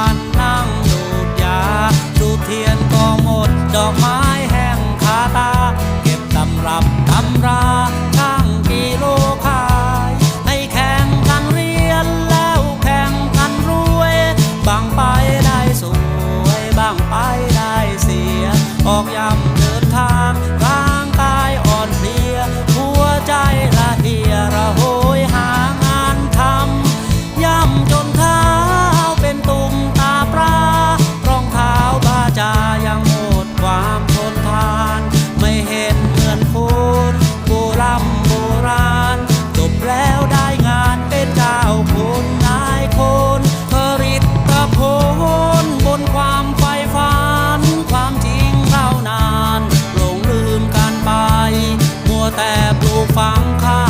านนั่งดูดยาดูเทียนก็หมด ดอกไม้แห้งคาตา เก็บตำรับตำราตั้งกิโลขาย ให้แข่งกันเรียนแล้วแข่งกันรวย บางไปได้สวย บางไปได้เสีย ออกยา แต่ปลูกฝังขา